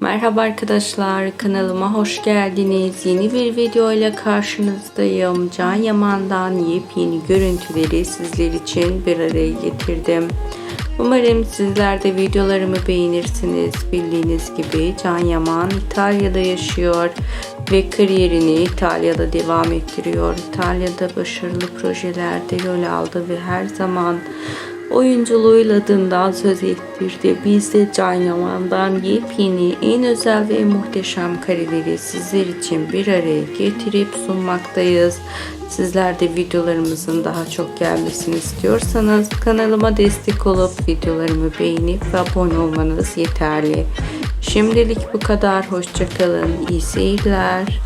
Merhaba arkadaşlar kanalıma hoş geldiniz. Yeni bir video ile karşınızdayım. Can Yaman'dan yepyeni görüntüleri sizler için bir araya getirdim. Umarım sizler de videolarımı beğenirsiniz. Bildiğiniz gibi Can Yaman İtalya'da yaşıyor ve kariyerini İtalya'da devam ettiriyor. İtalya'da başarılı projelerde rol aldı ve her zaman oyunculuğuyla adından söz ettirdi. Biz de Can Yaman'dan yepyeni, en özel ve muhteşem kareleri sizler için bir araya getirip sunmaktayız. Sizler de videolarımızın daha çok gelmesini istiyorsanız kanalıma destek olup videolarımı beğenip ve abone olmanız yeterli. Şimdilik bu kadar. Hoşçakalın. İyi seyirler.